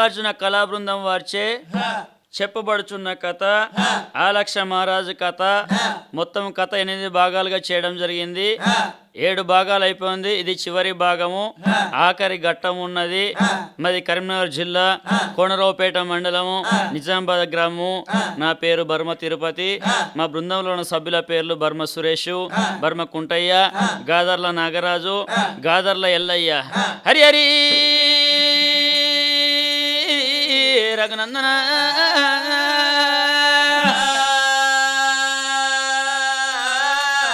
మల్లికార్జున కళా బృందం వారిచే చెప్పబడుచున్న కథ ఆలక్ష మహారాజు కథ మొత్తం కథ ఎనిమిది భాగాలుగా చేయడం జరిగింది. ఏడు భాగాలు అయిపోయింది. ఇది చివరి భాగము. ఆఖరి ఘట్టం ఉన్నది. మాది కరీంనగర్ జిల్లా కోనరావుపేట మండలము నిజామాబాద్ గ్రామము. నా పేరు బర్మ తిరుపతి. మా బృందంలో ఉన్న సభ్యుల పేర్లు బర్మ సురేష్ బర్మ కుంటయ్య గాదర్ల నాగరాజు గాదర్ల ఎల్లయ్య. హరి హరి! రఘునందన.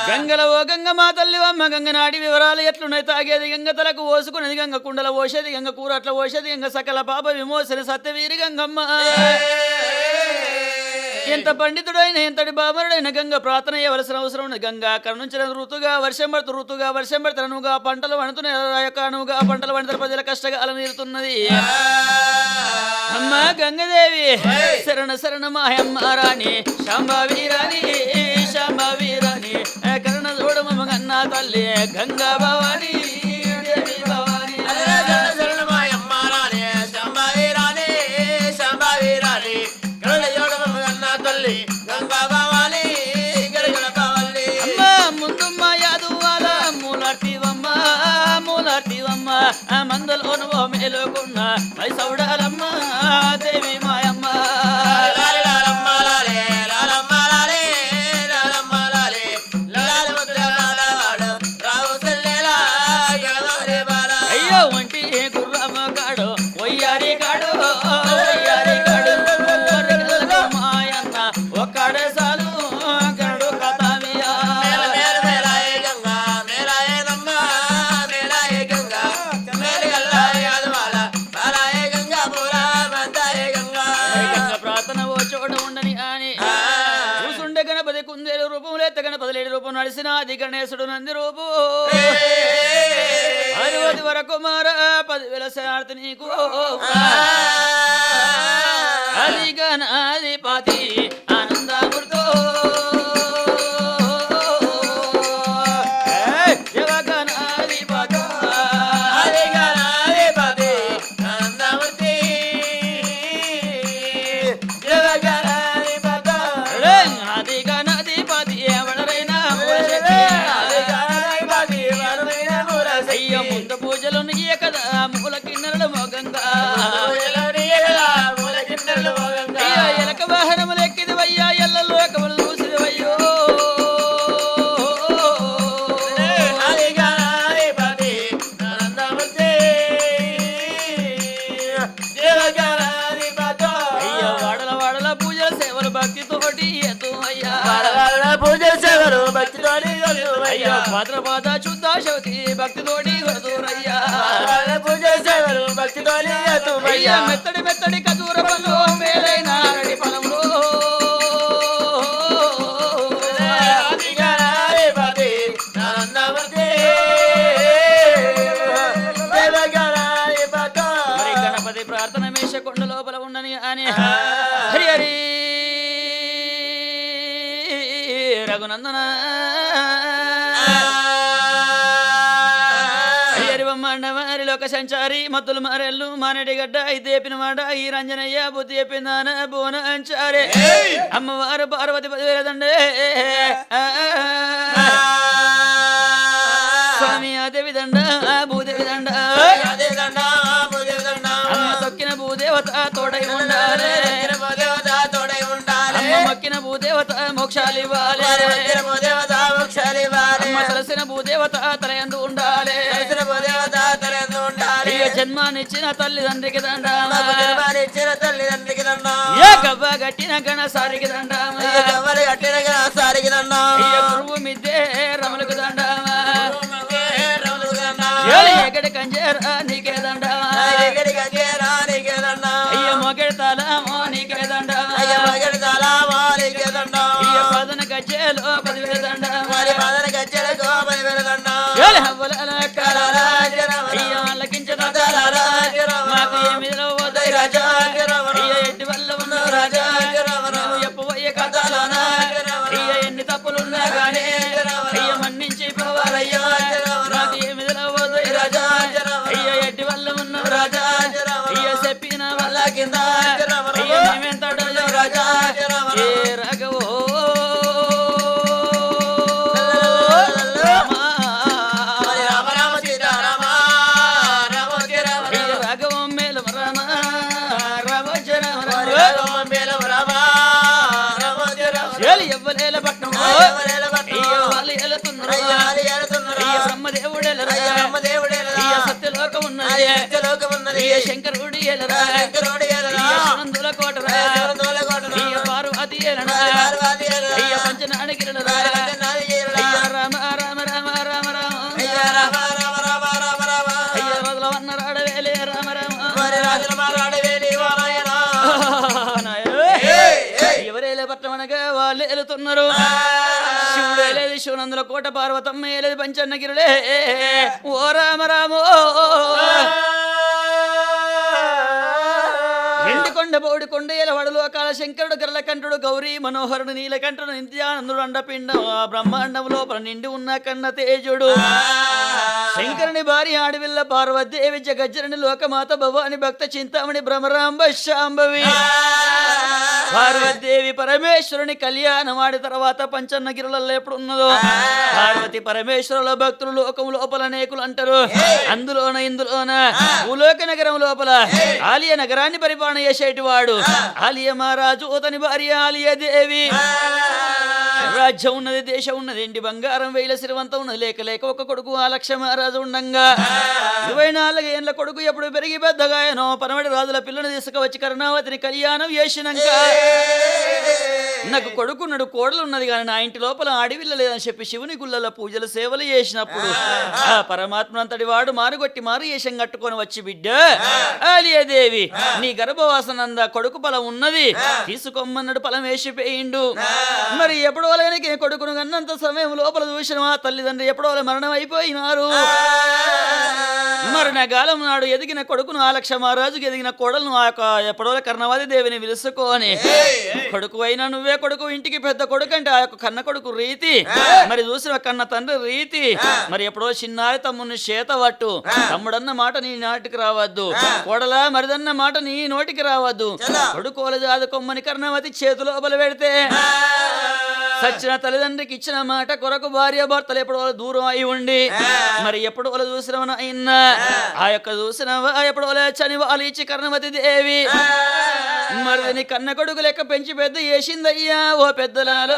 గంగల ఓ గంగ మా తల్లి అమ్మ గంగ నాడి వివరాలు ఎట్లున్నాయి? తాగేది గంగ తలకు ఓసుకునేది గంగ కుండల ఓసేది గంగ కూర అట్లా ఓసేది గంగ సకల పాప విమోచన సత్యవీరి గంగమ్మ. ఎంత పండితుడైన ఎంతటి బాబరుడైన గంగ ప్రార్థన చేయవలసిన అవసరం ఉంది గంగా కరుణించిన ఋతుగా వర్షం పడుతూ ఋతుగా వర్షం పడుతున్నగా పంటలు వండుతున్నాయి అనువుగా పంటలు వండుతున్న ప్రజల కష్టకాలం తీరుతున్నది అమ్మ గంగదేవి శరణ శరణ మాయమ్మ రాణి శాంభవి రాణి శాంభవి రాణి కరుణ చూడమ్మ గన్నా తల్లి గంగా భవాని దేవి భవాని. మూలటివమ్మ మూలటివమ్మ మందులోను మేలుకున్న మై సౌడాలమ్మ దేవి కుందేలు రూపం లేత గణపతి లేడి రూపం నడిసిన అది గణేశుడు నంది రూపు. అరవది వరకు మార పదివేల శారతి నీకు. అది గణాధిపతి అయ్యా శుద్ధ భక్తితోటి పూజ భక్తితోని మెత్తడి మెత్తడి కదూర సంచారి మత్తులు మారెల్లు మానడి గడ్డ ఇదేపిన మాట ఈ రంజనయ్య బుద్ధి చెప్పిందాన బోన అంచారే. అమ్మవారు పార్వతి పదివేల జన్మానిచ్చిన తల్లిదండ్రికి దండ తల్లిదండ్రికి ఏ గవ్వ గట్టిన గణ సారికి దండ సారికి ఇక గురువు మిద్దే రమలకు దండ దండం ఏలి ఎగడి కంజేరా గంజేరా నీకేదన్నా అయ్య మొగడి అయ్య తాళమా నీకేదన్నా అయ్య పదన గజ్జేలో పదివేదండ మరి పదన గజ్జలకు పది వెళదన్నా ఏలి హవ్వలాల కాలాల అయ్య శంకరుడి ఏలరా అయ్య శంకరుడు ఏలరా. అయ్య శివందుల కోటరా అయ్య శివందుల కోటరా. అయ్య పార్వతి ఏలరా మరి పార్వతి ఏలరా. అయ్య పంచనాడికిరరా అయ్య పంచనాది ఏలరా. అయ్య రామ రామ రామ రామ రామ అయ్య రామ రామ రామ రామ రామ. అయ్య రోజులవన్న రాడవేలే రామ రామ మరి రాజుల మారాడవేలి వారాయణ. ఏయ్, ఏయ్. ఎవరేలే పట్టమనగా వాళ్ళు వెళుతున్నారు శివనందుల కోట పార్వతమ్మ ఏలేది పంచన్నగిరులే ఓ రామ రామో ఎండికొండ బౌడి కొండ ఏలవాడు లోకాల శంకరుడు గరళకంఠుడు గౌరీ మనోహరుడు నీలకంఠుడు నిత్యానందుడు అండపిండం ఆ బ్రహ్మాండం లోపల నిండి ఉన్న కన్న తేజుడు. శంకరుని భార్య ఆడవిల్ల పార్వతీదేవి జగజ్జనని లోకమాత భవాని భక్త చింతామణి భ్రమరాంబ శాంభవి. పార్వతీదేవి పరమేశ్వరుని కళ్యాణం ఆడి తర్వాత పంచన్నగిరులలో ఎప్పుడు ఉన్నదో? పార్వతి పరమేశ్వరుల భక్తులు లోకం లోపల అనేకులు అంటారు. అందులోన ఇందులోన భూలోక నగరం లోపల ఆలియ నగరాన్ని పరిపాలన చేసేటి వాడు ఆలియ మహారాజు అతని భార్య ఆలియ దేవి. రాజ్యం ఉన్నది దేశం ఉన్నది. ఎండి బంగారం వేల సిరివంతం ఉన్నది. లేక లేక ఒక కొడుకు ఆ లక్ష మహారాజు ఉండంగా. ఇరవై నాలుగు ఏళ్ళ కొడుకు ఎప్పుడు పెరిగి పెద్దగాయనో పనవడి రాజుల పిల్లని తీసుకువచ్చి కరుణావతిని కళ్యాణం చేసినాక. నాకు కొడుకున్నాడు కోడలు ఉన్నది కానీ నా ఇంటి లోపల అడవిల్ల లేదని చెప్పి శివుని గుళ్ళలో పూజలు సేవలు చేసినప్పుడు ఆ పరమాత్మ అంతటి వాడు మారుగొట్టి మారు వేషం కట్టుకొని వచ్చి బిడ్డ ఆలియాదేవి నీ గర్భవాసనంద కొడుకు ఫలం ఉన్నది. తీసుకోమన్నాడు ఫలం వేసిపోయిండు మరి ఎప్పుడో లేనికి కొడుకును కన్నంత సమయం లోపల చూసిన మా తల్లిదండ్రి ఎప్పుడో మరణం అయిపోయినారు. మరణ గాలం నాడు ఎదిగిన కొడుకును ఆ లక్ష మహారాజుకి ఎదిగిన కోడలను ఆ యొక్క ఎప్పుడో కర్ణవాది దేవిని పిలుచుకొని కొడుకు అయినా నువ్వే కొడుకు ఇంటికి పెద్ద కొడుకు అంటే ఆ యొక్క కన్న కొడుకు రీతి. మరి చూసిన కన్న తండ్రి రీతి. మరి ఎప్పుడో చిన్నారి తమ్ముని చేత పట్టు తమ్ముడన్న మాట నీ నాటికి రావద్దు. కోడలా మరిదన్న మాట నీ నోటికి రావద్దు. కొడుకోల జాదు కొమ్మని కర్ణవతి చేతిలోపల పెడితే. సచ్చిన తల్లిదండ్రికి ఇచ్చిన మాట కొరకు భార్య భర్తలు ఎప్పుడు వాళ్ళు దూరం అయి ఉండి మరి ఎప్పుడు వాళ్ళు చూసిన అయిన ఆ. యొక్క చూసిన ఎప్పుడు వాళ్ళు చని వాళ్ళు ఇచ్చి కర్ణవతి దేవి. మరి నీ కన్న కొడుకు లెక్క పెంచి పెద్ద చేసిందయ్యా ఓ పెద్దలాలో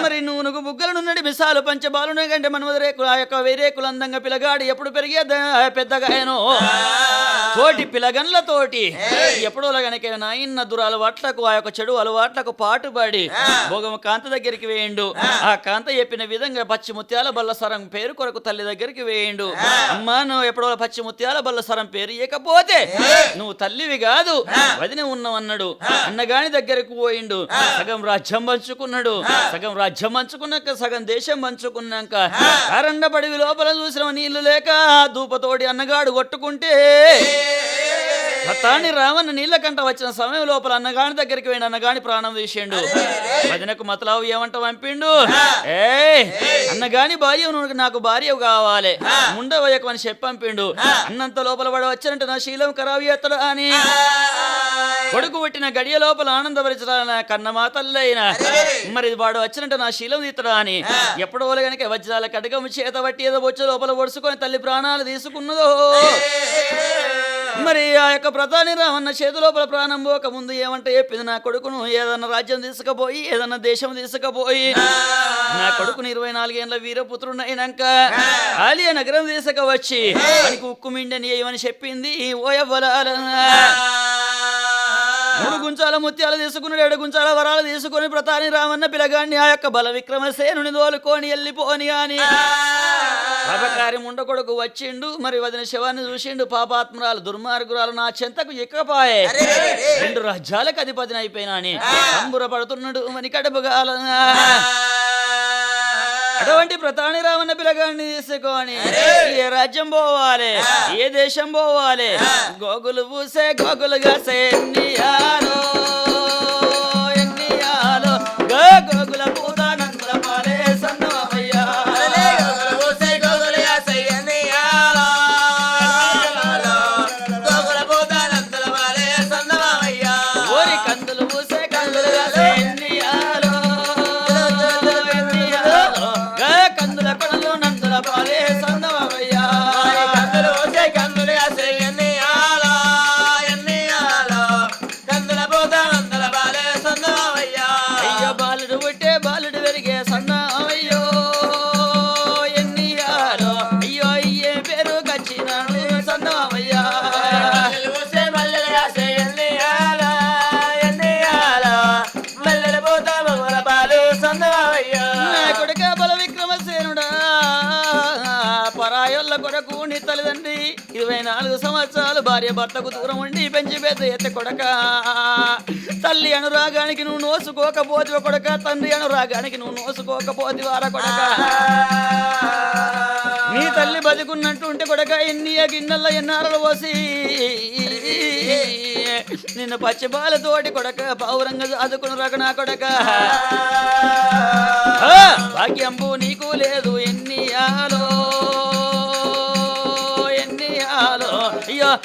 మరి నూనెకు బుగ్గలు నున్నడి మిసాలు పంచబాలునే కంటే మనమద రేకులు ఆ యొక్క వేరేకులు అందంగా పిల్లగాడు ఎప్పుడు పెరిగే పెద్దగాయను తోటి పిలగన్లతోటి ఎప్పుడో గనక నాయన్న దురలవాట్లకు ఆ యొక్క చెడు అలవాట్లకు పాటుపడి భోగమ కాంత దగ్గరికి వేయండు. ఆ. కాంత చెప్పిన విధంగా పచ్చి ముత్యాల బల్ల సరం పేరు కొరకు తల్లి దగ్గరికి వేయండు. అమ్మా నువ్వు ఎప్పుడో పచ్చి ముత్యాల బల్ల సరం పేరు ఇయకపోతే నువ్వు తల్లివి కాదు వదిన ఉన్నావన్నాడు. అన్నగాని దగ్గరకు పోయిండు. సగం రాజ్యం పంచుకున్నాడు. సగం రాజ్యం పంచుకున్నాక సగం దేశం పంచుకున్నాక అరండ పడివి లోపల చూసిన నీళ్ళు లేక దూపతోటి అన్నగాడు కొట్టుకుంటే తాని రావణ నీళ్ళ కంట వచ్చిన సమయం లోపల అన్నగాని దగ్గరికి పోయిండు అన్నగాని ప్రాణం తీసిండు. వదినకు మతలావు ఏమంట పంపిండు? ఏ అన్నగాని భార్య నాకు భార్య కావాలి. ముండవయ్యకు అని చెప్పి పంపిండు అన్నంత లోపల వాడు వచ్చానంటే నా శీలం ఖరాబ్ చేస్తాడు అని. కొడుకు పుట్టిన గడియ లోపల ఆనందపరిచిన కన్న మాతల్లైన మరి వాడు వచ్చినట్టు నా శీలం తీతడా అని. ఎప్పుడో గనక వజ్రాల కడగం చేత పట్టి ఏదో వచ్చే లోపల ఒడుచుకొని తల్లి ప్రాణాలు తీసుకున్నదో. మరి ఆ యొక్క ప్రధాని రామన్న చేతి లోపల ప్రాణం పోక ముందు ఏమంటే చెప్పింది? నా కొడుకును ఏదన్నా రాజ్యం తీసుకుపోయి ఏదన్నా దేశం తీసుకుపోయి. నా కొడుకును ఇరవై నాలుగేళ్ళ వీరపుత్రుడు అయినాక ఆలియా నగరం తీసుకువచ్చి మనకి ఉక్కు మిండని ఏమని చెప్పింది? ఓ మూడు గుంచాల ముత్యాలు తీసుకున్నాడు ఏడు గుంచాల వరాలు తీసుకుని ప్రతాని రామన్న పిలగాన్ని ఆ యొక్క బల విక్రమసేనుని దోలుకొని వెళ్ళిపోని అని. ముండ కొడుకు వచ్చిండు మరి వదిన శవాన్ని చూసిండు పాపాత్మరాలు దుర్మార్గురాలు నా చెంతకు ఎక్కపాయే రెండు రాజ్యాలకు అధిపతిని అయిపోయినా అని సంబురపడుతున్నాడు మని కడుపుగాల అటువంటి ప్రతాని రామన్న పిల్లగాడిని తీసుకొని ఏ రాజ్యం పోవాలి? ఏ దేశం పోవాలి? గోగులు పూసే గోగులు కాసే ఎన్నియాలో ఎన్నియాలో గో గోగుల భార్య భర్తకు దూరం ఉండి పెంచి పెద్ద ఎత్త కొడక. తల్లి అనురాగానికి నువ్వు నోసుకోకపోతే కొడక. తండ్రి అనురాగానికి నువ్వు నోసుకోకపోతే వార కొడక. నీ తల్లి బతికున్నట్టు ఉంటే కొడక ఎన్ని గిన్నెల్లో ఎన్నారలు పోసి. నిన్ను పచ్చిబాలతోటి కొడక పౌరంగా చదువుకుని రక నా కొడక. ఆ, భాగ్యంబు నీకు లేదు ఎన్ని ఆలో.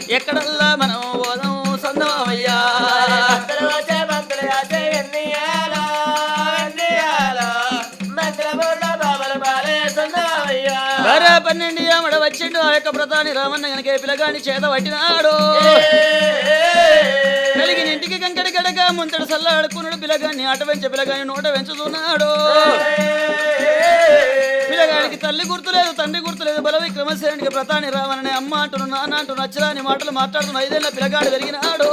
ఎక్కడల్లా మనం పోదాం సందమయ్యా? పన్నెండు ఆమడ వచ్చిండు. ఆ యొక్క వ్రతాన్ని రామన్న గనక పిల్లగాని చేత పట్టినాడు. కలిగిన ఇంటికి కంకడి గడక ముంతడు సల్లాడుకున్నాడు. పిల్లగాన్ని ఆట వెంచ పిల్లగాని నోట వెంచుతున్నాడు పిల్లగాడికి తల్లి గుర్తులేదు తండ్రి గుర్తులేదు. బల విక్రమసేనుడికి వ్రతాన్ని రావనని అమ్మ అంటున్నా నాన్న అంటూ నచ్చరాని మాటలు మాట్లాడుతున్న ఐదేళ్ళ పిల్లగాడు పెరిగినాడు.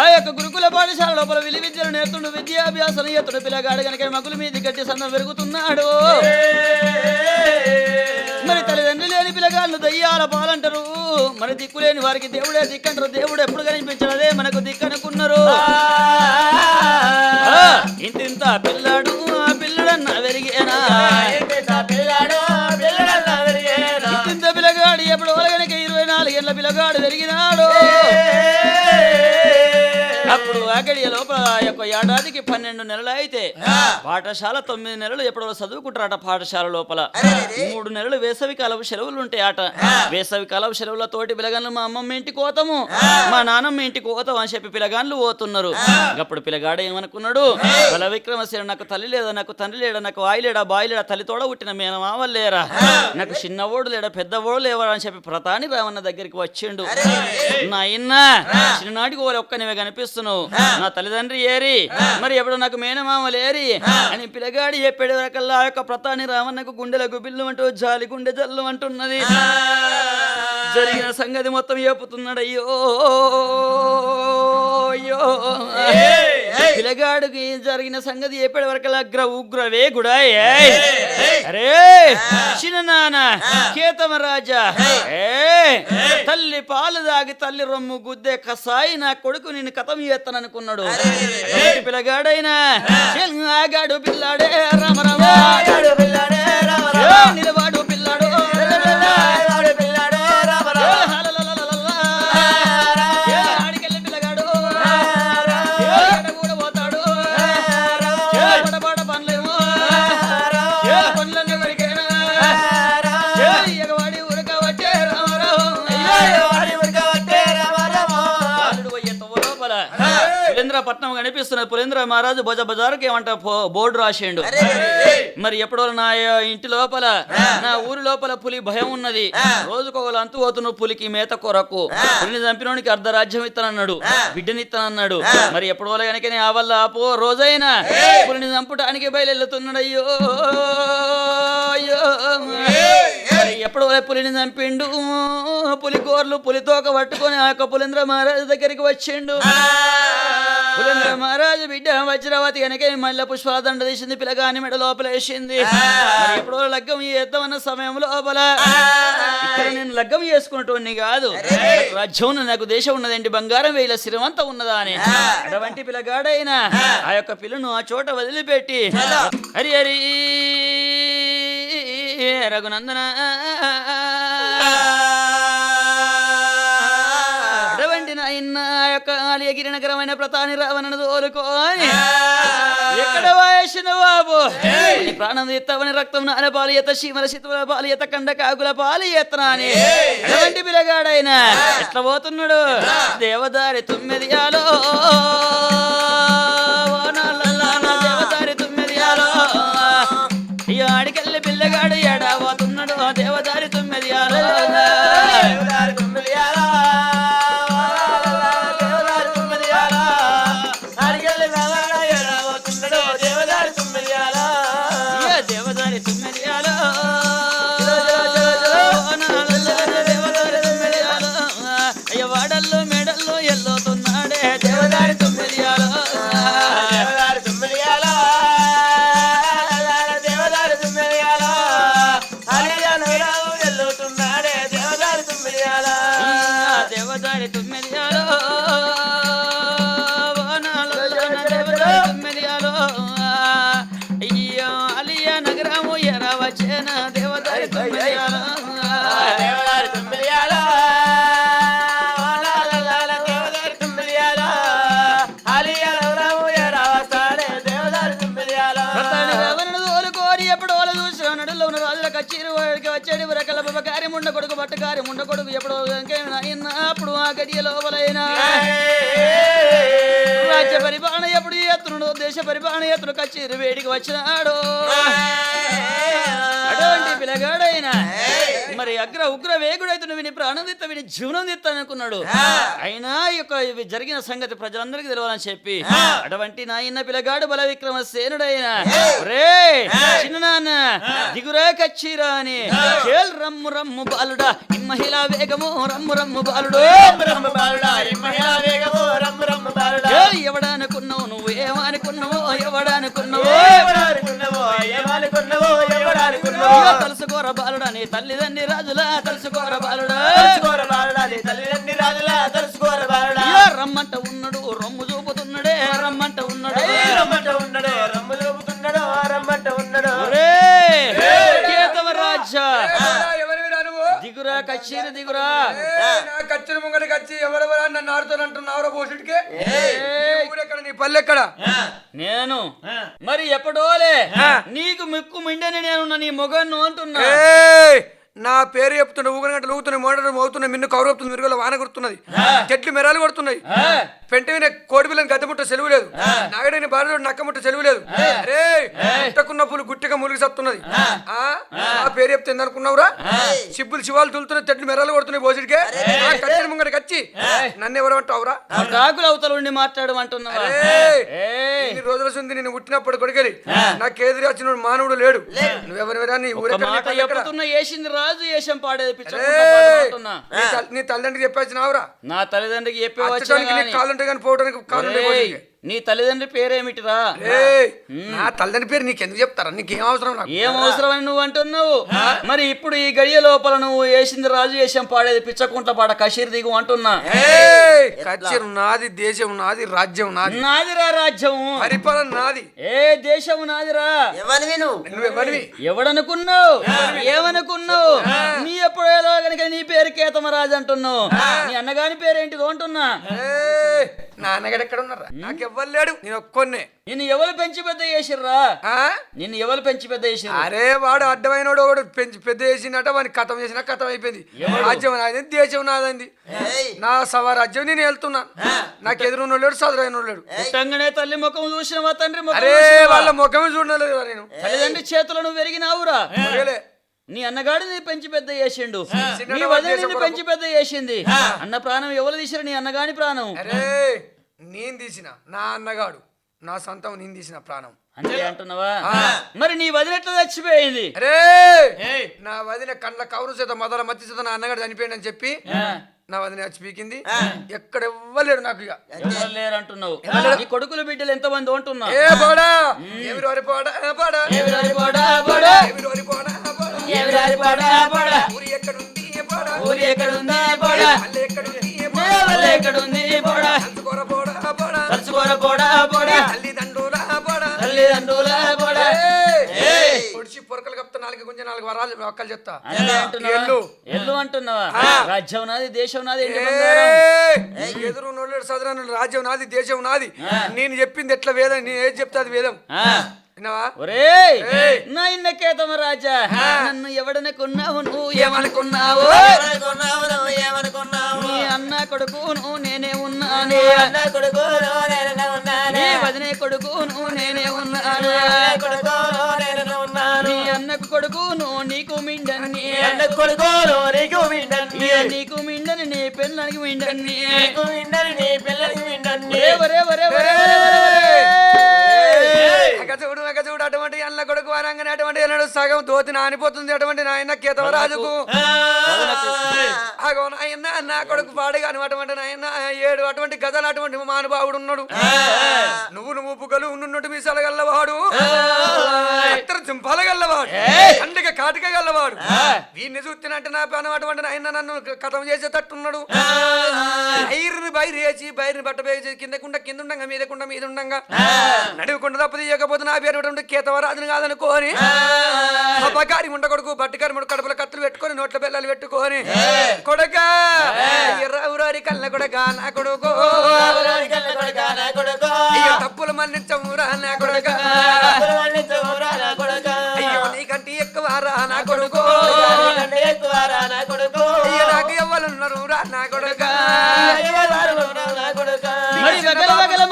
ఆ యొక్క గురుకుల పాఠశాల లోపల విలి విద్యను నేర్తుండు విద్యాభ్యాసం ఎత్తుడు పిల్లగాడు కనుక మగుల మీద గట్టి సందం పెరుగుతున్నాడు. మరి తల్లిదండ్రులు లేని పిల్లగాళ్ళు దయ్యాల పాలంటారు. మరి దిక్కు లేని వారికి దేవుడే దిక్కంటారు. దేవుడు ఎప్పుడు కనిపించడదే మనకు దిక్కనుకున్నారు. ఇంత ఇంతింత పిల్లాడు పిల్లగాడు పెరిగినాడు అక్కడి లోపల యొక్క ఏడాదికి పన్నెండు నెలలు అయితే పాఠశాల తొమ్మిది నెలలు ఎప్పుడో చదువుకుంటారట పాఠశాల లోపల. మూడు నెలలు వేసవి కాలపు సెలవులు ఉంటాయి ఆట వేసవి కాలపు సెలవుల తోటి పిల్లగాళ్ళు మా అమ్మమ్మ ఇంటికి పోతాము. మా నాన్నమ్మ ఇంటికి పోతాం అని చెప్పి పిల్లగాళ్ళు పోతున్నారు. అప్పుడు పిల్లగాడు ఏమనుకున్నాడు? బల విక్రమసేన నాకు తల్లి లేదా నాకు తండ్రి లేడా నాకు వాయి లేడా బాయి లేడా తల్లి తోడ పుట్టిన మేనమామ లేరా? నాకు చిన్నవాడు లేడా పెద్దవాడు లేవరా అని చెప్పి ప్రతాని రామన్న దగ్గరికి వచ్చిండు. నాయన్న చిన్ననాటికి ఒక్కనివే కనిపిస్తున్నావు. నా తల్లిదండ్రి ఏరి మరి ఎప్పుడు నాకు మేనమామ లేరి? అని పిల్లగాడి చెప్పేడు రకల్లా ఆ యొక్క ప్రతాని రామన్నకు గుండెలకు బిల్లు అంటూ జాలి గుండె జల్లు అంటున్నది. జరిగిన సంగతి మొత్తం చెప్పుతున్నాడు అయ్యో అయ్యో. పిల్లగాడికి జరిగిన సంగతి చెప్పేడు వరకల్లా అగ్ర ఉగ్రవే గుడాయ్ అరే చిన్న కేతమ రాజా తల్లి పాలు దాగి తల్లి రొమ్ము గుద్దే కసాయి నా కొడుకు నిన్ను కథం చేస్తాననుకున్నాడు అలాంటి పిల్లగాడైనా? ఆగాడు పిల్లాడే రామ రామ. ఏ నిలవాడు పిల్లాడు పులేంద్రపట్నం కనిపిస్తున్నది. పులేంద్ర మహారాజు బజ బజారుకి ఏమంట బోర్డు రాసిండు. మరి ఎప్పుడో నా ఇంటి లోపల నా ఊరి లోపల పులి భయం ఉన్నది. రోజుకొకరు అంతు పోతున్న పులికి మేత కొరకు. పులిని చంపినోనికి అర్ధరాజ్యం ఇస్తానన్నాడు బిడ్డని ఇస్తానన్నాడు మరి ఎప్పుడో కనుక ఆ వల్ల పో రోజైనా పులిని చంపడానికి బయలుతున్నాడు అయ్యో అయ్యో ఎప్పుడు పులిని చంపిండు. పులి కోర్లు పులితోక పట్టుకొని ఆ యొక్క పులేంద్ర మహారాజు దగ్గరికి వచ్చిండు. పులేంద్ర మహారాజు బిడ్డ వజ్రవతి కనుక మళ్ళీ పుష్పాల దండ తీసింది పిల్లగాని మెడ లోపల వేసింది. ఎప్పుడో లగ్గం చేద్దామన్న సమయం లోపల. ఇక్కడ నేను లగ్గం చేసుకున్నటువంటి కాదు. రాజ్యం నాకు దేశం ఉన్నదేంటి బంగారం వేల శ్రీమంతం ఉన్నదా అని. అటువంటి పిల్లగాడైనా ఆ. యొక్క పిల్లను ఆ చోట వదిలిపెట్టి హరి హరి రఘునందన? అటువంటి నాయన ఆ యొక్క ఆలయగిరి నగరమైన ప్రతాని రావణను తోలుకోని ఎక్కడ వాయేసిన బాబు? ప్రాణం ఎత్తవని రక్తం నాన పాలు ఎత్త శీమల శితుల పాలు ఎత్త కండ కాకుల పాలు ఎత్తనాని అటువంటి పిల్లగాడైనా? ఎట్లా పోతున్నాడు? దేవదారి తొమ్మిదియాలో దేవదారి ఆడికెళ్ళి పిల్లగాడు ఎడా పోతున్నాడు దేవదారి తొమ్మిదియాలో దేవదారి తుమ్మిలియాలా, దేవదారి ఎడబోతున్నాడు దేవదారి తుమ్మిలియాలా. దేశ పరిపాలన ఎత్తును కచ్చేరి వేడికి వచ్చినాడు. అటువంటి పిల్లగాడైనా. మరి అగ్ర ఉగ్ర వేగుడైతే విని ప్రాణం దిత్త విని జీవనం దిత్త అనుకున్నాడు. అయినా ఈ యొక్క ఇవి జరిగిన సంగతి ప్రజలందరికీ తెలియాలని చెప్పి అటువంటి నాయన పిల్లగాడు బల విక్రమ సేనుడైన రే చిన్న నాన్న దిగురా కచ్చిరా అని కేల్ రమ్ము రమ్ము బాలుడా మహిళా వేగము రమ్ము రమ్ము బాలుడు. రమ్ము రమ్ము బాలుడా, ఈ మహిళా వేగము రమ్ము రమ్ము బాలుడా. ఏయ్, ఎవడనుకున్నావు నువ్వు ఏమనుకున్నావు ఎవడనుకున్నావు. తలుసుకోర బాలుడా నీ తల్లిదండ్రి రాజులా తలుసుకోర బాలుడా? తలుసుకోర బాలుడా, తల్లిదండ్రి రాజులా తలుసుకోర బాలుడా. రమ్మంట ఉన్నాడు రొమ్ము చూపుతున్నాడే రమ్మంట ఉన్నాడు. రమ్మంట ఉన్నాడు, రమ్ము చూపుతున్నాడు, రమ్మంట ఉన్నాడు. కేతవ రాజా దిగురా కచ్చేరి దిగురా. కచ్చిన ముంగడికి వచ్చి ఎవరెవరా నన్ను ఆడుతానంటున్నావురా బోసుడికి ఊరెక్కడ నీ పల్లె ఎక్కడ నేను మరి ఎప్పటోలే నీకు మిక్కు మిండని నేను నీ మొగన్ను అంటున్నా. ఏయ్, నా పేరు చెప్తుండే ఊగన గంటలు ఊగుతున్నాయి మోటార్ మోగుతున్నాయి మిన్ను కవర్ అవుతుంది మిరుగుల వాన కొడుతున్నది చెట్లు మెరాలు కొడుతున్నాయి. పెంట మీద కోడి పిల్లని గద్దె ముట్ట సెలవు లేదు. నాగడైన భార్య నక్క ముట్ట సెలవు లేదు. రే గుట్టకున్న పూలు గుట్టిగా మురిగి సత్తున్నది. ఆ. ఆ? పేరు చెప్తే అనుకున్నావురా సిబ్బులు శివాలు తులుతున్నాయి చెట్లు మెరాలు కొడుతున్నాయి బోసుడికే. నా కచ్చిన ముంగడికి వచ్చి నన్ను ఎవరు అంటావురా? కాకులు అవతల ఉండి ఏయ్, ఇన్ని రోజుల సుంది నేను పుట్టినప్పుడు కొడుకెళ్ళి నాకు ఎదురు వచ్చిన మానవుడు లేడు. నువ్వెవరివరా నీ నీ మాట రాజు వేషం పాడేది పాడమంటున్నా. నీ తల్- నీ తల్లిదండ్రికి చెప్పాల్సినావురా నా తల్లిదండ్రికి చెప్పి అచ్చటానికి వచ్చిన నీకు కాలు ఉంటాయి కానీ పోవడానికి కాలు. నీ తల్లిదండ్రి పేరేమిటిరా? నా తల్లిదండ్రి పేరు నీకు ఎందుకు చెప్తారా? నీకేం అవసరం నాకు? ఏం అవసరమని నువ్వు అంటున్నావు? మరి ఇప్పుడు ఈ గడియ లోపల నువ్వు వేసింది రాజు వేషం పాడేది పిచ్చకుంట పాడ కషీర్ దిగు అంటున్నా. ఏయ్, కచ్చరు నాది దేశం నాది రాజ్యం నాది. నాదిరా రాజ్యం పరిపాలన నాది. ఏ దేశం నాదిరా? ఎవరివి నువ్వు? ఎవడనుకున్నావు? ఏమనుకున్నావు? నీ ఎప్పుడో కనుక నీ పేరు కేతమరాజు అంటున్నావు. నీ అన్నగాని పేరేంటిదో అంటున్నా. నా అన్నగడు ఎక్కడ ఉన్నారా నాకు ఎవ్వరు లేడు నేను ఒక్కొన్నే. నిన్ను ఎవరు పెంచి పెద్ద చేసిర్రా? ఆ? నిన్ను ఎవరు పెంచి పెద్ద చేసిర్రు? అరే వాడు అడ్డమైనోడు ఒకడు పెంచి పెద్ద చేసినట్ట వాడిని కథం చేసిన కథం అయిపోయింది. రాజ్యం నాది దేశం నాదంది. నా సవా రాజ్యం నేను వెళ్తున్నాను నాకు ఎదురున్న లేడు సదురైన లేడు. పుట్టంగానే తల్లి ముఖం చూసినవా తండ్రి ముఖం అరే చూసినవా? వాళ్ళ ముఖమే చూడలేదు నేను. తల్లిదండ్రి చేతులు నువ్వు వెరిగినావురా. నీ అన్నగాడు నీ పెంచి పెద్ద చేసిండు. నీ వాడు వదిన దేశం నిన్ను కొరకు. పెంచి పెద్ద చేసింది. అన్న ప్రాణం ఎవరు తీసిరు నీ అన్నగాని ప్రాణం. అరే. నేను తీసిన నా అన్నగాడు నా సొంతం నేను తీసిన ప్రాణం. అంతే అంటున్నావా. మరి నీ వదినెట్లా చచ్చిపోయింది? అరే! ఏయ్. నా వదిన కండ్ల కౌరు చేత మొదల మత్తి చేత నా అన్నగాడు చనిపోయాడు అని చెప్పి. నా వదిన వచ్చి పీకింది. ఎక్కడ ఇవ్వలేడు నాకు ఇక. లేరు అంటున్నావు? నీ కొడుకులు బిడ్డలు ఎంతమంది అంటున్నావు ఏ పోడా ఎవరి పోడా? పోడా ఎవరి పోడా, పోడా. ఎవరి పోడా? పోడా ఎవరి పోడా, పోడా. ఊరి ఎక్కడుంది? పోడా ఊరి ఎక్కడుంది? పోడా మళ్ళీ ఎక్కడుంది? ఎవరు ఎక్కడుంది? పోడా. అందుకోర పోడా పోడా తలుచుకోర పోడా పోడా. తల్లిదండ్రుల పోడా. తల్లిదండ్రుల పోడా ఏయ్! పొడిచి పొరకలు కప్తా నాలుగు కొంచెం నాలుగు వరాలు ఒక్కలు చెప్తా. ఎల్లు. ఎల్లు. అంటున్నావా? ఆ. రాజ్యం నాది దేశం నాది ఎదురు నోళ్ళు సదరను రాజ్యం నాది దేశం నాది. నేను చెప్పింది ఎట్లా వేదం? నేను ఏది చెప్తా అది వేదం. ఆ. విన్నావా? ఒరేయ్ ఏయ్. నా ఇన్న కేతమ రాజా నన్ను ఏమనుకున్నావు? ఏమనుకున్నావు? నువ్వు ఏమనుకున్నావు? నీ అన్న కొడుకు నువ్వు నేనే ఉన్నాను. అన్న కొడుకు నీ వదినే కొడుకు నువ్వు నేనే ఉన్నాను. నీ అన్నకు కొడుకు నువ్వు నీకు మిండని అన్న కొడుకు నీకు విండండి నీకు మిండని నీ పిల్లనికి మిండని నీకు విండని నీ పిల్లలకి ఒరే, అక్క చూడు అక్క చూడు అటువంటి అన్న కొడుకు వరంగానే అటువంటి అన్నాడు సగం దోతి నానిపోతుంది అటువంటి నాయన కేతవరాజుకు. అగో నాయన నా కొడుకు పాడుగాను అటువంటి నాయన ఏడు అటువంటి గదలు అటువంటి మానుభావుడు ఉన్నాడు. నువ్వు నువ్వు పుగలు ఉన్నట్టు మీసాల గల్లవాడు అత్తరు చింపాల గల్లవాడు అందుకే కాటిక గల్లవాడు వీడిని చూస్తున్నట్టు నా పని అటువంటి నాయన నన్ను కథం చేసేటట్టున్నాడు. బైరు వేసి బైరుని బట్ట వేసి కింద ఉండంగా మీద కుండ మీద ఉండంగా. నడువుకుండ తప్ప తీయకపోతే నా పేరు పెట్టి కేతవరాజుని కాదనుకోని అబ్బకారి ముండ కొడుకు బట్టికారి ముండ కడుపుల కత్తులు పెట్టుకొని నోట్ల బెల్లాలు పెట్టుకొని కొడక ఎర్రవురారి కళ్ళ కొడక నా కొడుకు. కళ్ళ కొడుక నా కొడుకు. అయ్యో తప్పులు మన్నించమురా నా కొడక. చూరా నా కొడుక. అయ్యో నీకంటే ఎక్కువారా నా కొడుకు. నీకంటే ఎక్కువరా నా కొడుకు. అయ్యో నాకు ఎవ్వలున్నారు రా నా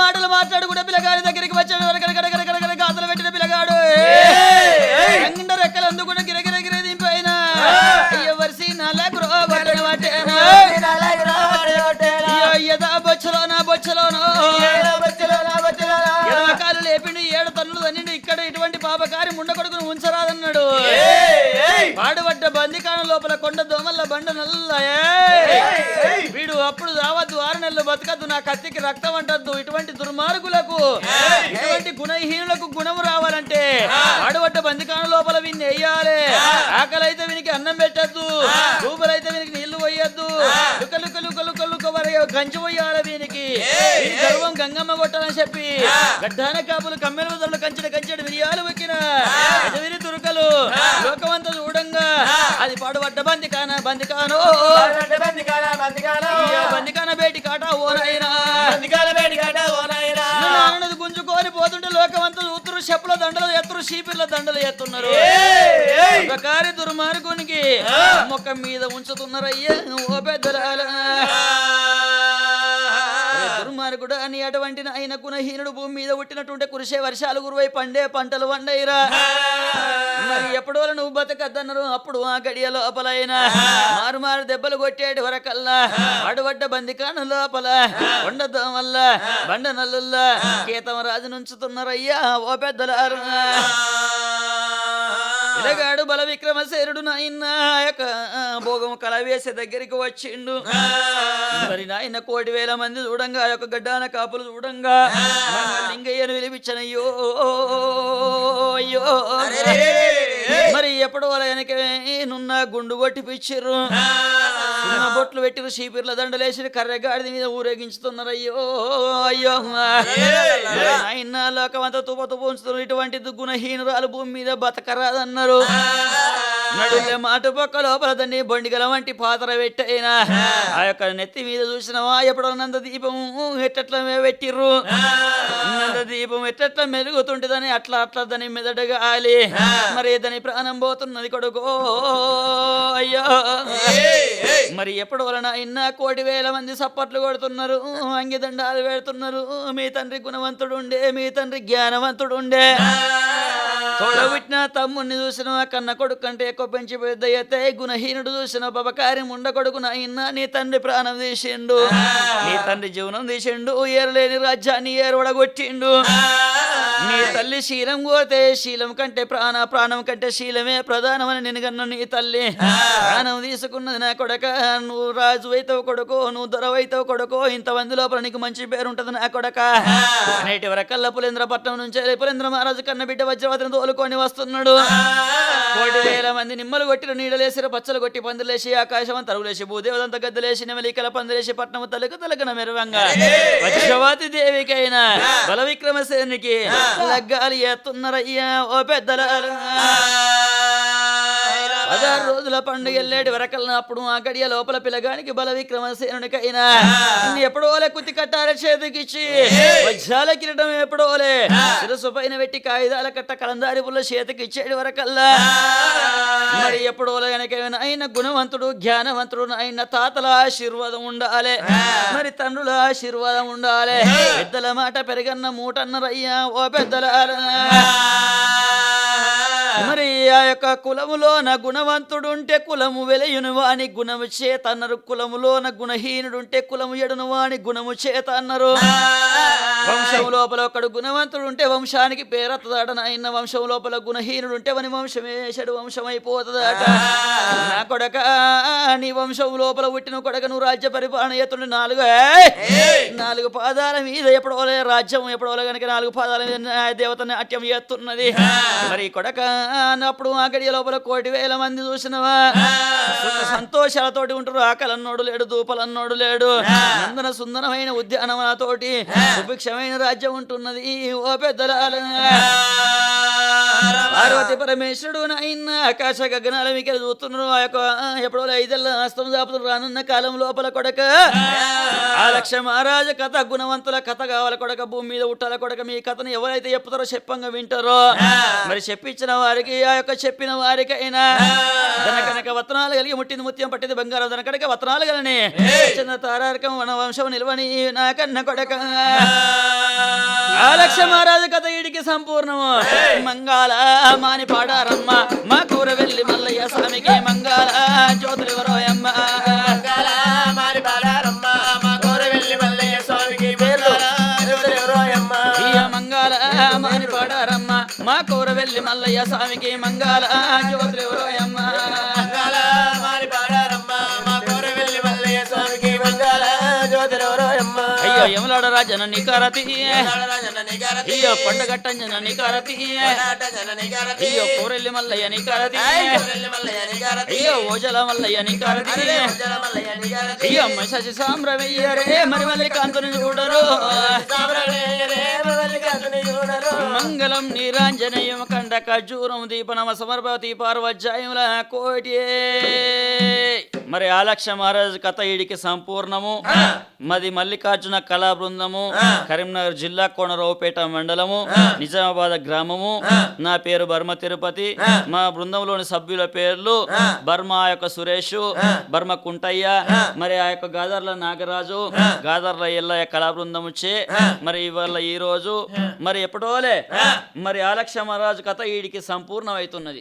మాటలు మాట్లాడు కూడా పిల్లగాడి దగ్గరికి వచ్చాడు ఎండ రెక్కలు అందుకున్న గిరగిర గిర దింపైన. అయ్యో వరిసి నాలా గురో గొట్టన వాటేనా? అలాగే రావాలి కొట్టేరా. అయ్యో ఎదా బొచ్చలోనా బొచ్చలోనో? ఏదో బొచ్చులో నా బొచ్చులో నా. ఎడమకాలు లేపిండు ఏడు తన్నులు తన్నిండు ఇక్కడ ఇటువంటి పాపకారి ముండ కొడుకును ఉంచరాదన్నాడు. పాడుబడ్డ బందికాన లోపల కొండ దోమల్ల బండ నల్ల అప్పుడు రావద్దు ఆరు నెలలు బతకద్దు నా కత్తికి రక్తం అంటద్దు. ఇటువంటి దుర్మార్గులకు ఇటువంటి గుణహీనులకు గుణము రావాలంటే పాడుబడ్డ బందికాన లోపల వీన్ని వేయాలి. ఆకలైతే వీనికి అన్నం పెట్టద్దు ఊబలైతే వీనికి నీళ్ళు పోయొద్దు. లుక లుక లుక లుక లుక వర గంజి పోయాలి వీనికి. వీని గర్వం గంగమ్మ కొట్టాలని చెప్పి గడ్డాన కాపులు కమ్మెల కంచెడు కంచెడు మిరియాలు వెక్కిన తురుకలు లోకమంతా చూడంగా. అది పాడుబడ్డ బందికానో బండి బందికాల బందికాల. అయ్యో బందికాన బేటి కాట ఓనైనా. నాన్నది గుంజుకొని పోతుంటే లోకమంతా చూతురు చెప్పుల దండలు ఎత్తురు షీపిర్ల దండలు ఎత్తున్నారు. ప్రకారి దుర్మార్గునికి మొక్క మీద ఉంచుతున్నారయ్యా. ఓ పెద్దరాల అటువంటి ఆయన గుణహీనుడు భూమి మీద పుట్టినట్టుంటే కురిసే వర్షాలు గురువై పండే పంటలు వండయిరా. మరి ఎప్పుడు వల్ల నువ్వు బతకద్దన్నారు? అప్పుడు ఆ గడియ లోపలైన మారు మారు దెబ్బలు కొట్టేటి వరకల్లా అడువడ్డ బందికాను లోపల ఉండదు వల్ల బండ నల్లుల్లా కేతం రాజు నుంచుతున్నారయ్యా ఓ పెద్దలారు. ఇలగాడు బల విక్రమశేరుడు నాయన ఆ యొక్క భోగం కళ వేసే దగ్గరికి వచ్చిండు. మరి నాయన కోటి వేల మంది చూడంగా ఆ యొక్క గడ్డాన కాపులు చూడంగా లింగయ్యను విలిపించనయ్యో అయ్యో. మరి ఎప్పుడు వాళ్ళ వెనక నున్న గుండు కొట్టి పిచ్చిర్రు? బొట్లు పెట్టిరు షీపిర్ల దండలేసి కర్రెగాడి మీద ఊరేగించుతున్నారు. అయ్యో అయ్యో ఆయన లోకమంతా తుప తుప ఉంచుతున్నారు. ఇటువంటి గుణహీనురాలు భూమి మీద బతకరాదన్నారు. నడులే మాట పక్క లోపల దాన్ని బొండిగల వంటి పాత్ర పెట్టైనా. ఆ. యొక్క నెత్తి మీద చూసినవా ఎప్పుడో నంద దీపం ఎట్టట్ల పెట్టిర్రు నంద దీపం ఎట్టట్ల మెరుగుతుంటుందని అట్లా అట్లా దాని మెదడు గాలి మరి దాని ప్రాణం పోతున్నది కొడుకో. అయ్యో. మరి ఎప్పటి వలన ఇన్న కోటి వేల మంది సప్పట్లు కొడుతున్నారు. అంగిదండాలు పెడుతున్నారు. మీ తండ్రి గుణవంతుడు ఉండే మీ తండ్రి జ్ఞానవంతుడు ఉండే తోడబుట్టిన తమ్ముడిని చూసిన కన్న కొడుకు కంటే ఎక్కువ పెంచి పెద్ద ఎత్తే గుణహీనుడు చూసిన బబకారి ముండ కొడుకు నాయన. నీ తండ్రి ప్రాణం తీసిండు. నీ తండ్రి జీవనం తీసిండు. ఏరలేని రాజ్యాన్ని ఏరవడగొట్టిండు. నీ తల్లి శీలం కోతే శీలం కంటే ప్రాణ ప్రాణం కంటే శీలమే ప్రధానమని నేను కన్న నీ తల్లి. ప్రాణం తీసుకున్నది నా కొడక. నువ్వు రాజు అయితావు కొడుకో నువ్వు దొరవైతావు కొడుకో. ఇంతమంది లోపల నీకు మంచి పేరు ఉంటది నా కొడక. నేటి వరకల్లా పులేంద్రపట్నం నుంచి పులేంద్ర మహారాజు కన్న బిడ్డ వజ్రవతిని తోలుకొని వస్తున్నాడు. కోటి వేల మంది నిమ్మలు కొట్టిన నీడలేసి పచ్చలు కొట్టి పందులేసి ఆకాశం తరుగులేసి భూదేవదంత గద్దలేసి నెమలికల పందులేసి పట్నము తలకు తలకన మెరవంగా. వజ్రవతి దేవికైనా బల విక్రమసేనికి లగ్గాలి ఎత్తున్నారయ్యా ఓ పెద్దల పదహారు రోజుల పండుగ వెళ్ళేటి వరకల్న అప్పుడు ఆ గడియ లోపల పిల్లగానికి బల విక్రమసేనునికైనా ఎప్పుడోలే కుతి కట్టాల చేతికిచ్చి వజ్రాల కిరీటం ఎప్పుడోలే. శిరస్సు పైన పెట్టి కాగితాల కట్ట కలందారి పుల్ల చేతికి ఇచ్చేటి వరకల్లా. మరి ఎప్పుడోలే గనకైనా ఆయన గుణవంతుడు జ్ఞానవంతుడు ఆయన తాతల ఆశీర్వాదం ఉండాలి. మరి తండ్రుల ఆశీర్వాదం ఉండాలి. పెద్దల మాట పెరగన్న మూటన్నరయ్యా ఓ పెద్దల మరి ఆ యొక్క కులములోన గుణవంతుడు ఉంటే కులము వెలయును వాని గుణము చేత అన్నారు. కులములోన గుణహీనుడు ఉంటే కులము ఎడును వాని గుణము చేత అన్నారు. వంశం లోపల ఒకడు గుణవంతుడు ఉంటే వంశానికి పేరత్తదాట. నాయన వంశం లోపల గుణహీనుడు ఉంటే వని వంశమే చెడు వంశం అయిపోతుందట నా కొడక నీ వంశం లోపల పుట్టిన కొడక నువ్వు రాజ్య పరిపాలన ఎత్తుండి నాలుగు! నాలుగు పాదాల మీద ఎప్పుడోలే రాజ్యం ఎప్పుడోలే కనుక నాలుగు పాదాల మీద దేవత నాట్యం చేస్తున్నది. మరి కొడక అన్నప్పుడు ఆ గడియ లోపల కోటి వేల మంది చూసినవా? సంతోషాలతోటి ఉంటారు ఆకలన్నోడు లేడు దూపలన్నోడు లేడు. నందన సుందరమైన ఉద్యానవనతోటి సుభిక్షమైన రాజ్యం ఉంటున్నది ఓ పెద్దల పార్వతి పరమేశ్వరుడు నాయన ఆకాశ గగనాల మీకు చూస్తున్నారు? ఆ యొక్క ఎప్పుడో ఐదెల్ల అస్తం చాపుతున్నారు రానున్న కాలం లోపల కొడక ఆ. లక్ష మహారాజ కథ గుణవంతుల కథ కావాలి కొడక భూమి మీద ఉట్టాల కొడక మీ కథను ఎవరైతే చెప్తారో చెప్పంగా వింటారో. మరి చెప్పించిన వారికి ఆ యొక్క చెప్పిన వారికైనా కనుక వత్నాలు కలిగి ముట్టింది ముత్యం పట్టింది బంగారం. ధన కనుక వత్నాలు గలని చిన్న తారారకం వన వంశం నిల్వని నా కన్న కొడక. లక్ష మహారాజు కథ ఈడికి సంపూర్ణము. మంగాళ మాని పాడారమ్మ. మా కూర వెళ్ళి మల్లయ్య స్వామికి మంగాళ. జ్యోతులు ఎవరోయమ్మ మల్లయ్య స్వామికి మంగళ జ్యోతులు యమలాడ రాజన నికారతి రాజన్న నిగారతి అయ్యో నికారతి జన నిగారతి మల్లయ్య నికారతి. కోరవెల్లి ఓజల మల్లయ్య నికారతి. జల మల్లయ్య నిగారతి మరి మళ్ళీ కాంతుని చూడరు. మంగళం నీరాంజనేయం కండ ఖర్జూరం దీపనమ సమర్పతి పార్వజ్యాయముల కోటి మరి ఆలక్ష మహారాజు కథ ఈడికి సంపూర్ణము. మది మల్లికార్జున కళా బృందము. కరీంనగర్ జిల్లా కోనరావుపేట మండలము. నిజామాబాద్ గ్రామము. నా పేరు బర్మ తిరుపతి. మా బృందంలోని సభ్యుల పేర్లు బర్మ ఆ యొక్క సురేష్ బర్మ కుంటయ్య మరి ఆ యొక్క గాదర్ల నాగరాజు గాదర్ల ఎల్లయ్య కళా బృందము చే మరి ఇవాళ ఈ రోజు మరి ఎప్పుడోలే మరి ఆలక్ష మహారాజు కథ వీడికి సంపూర్ణమవుతున్నది.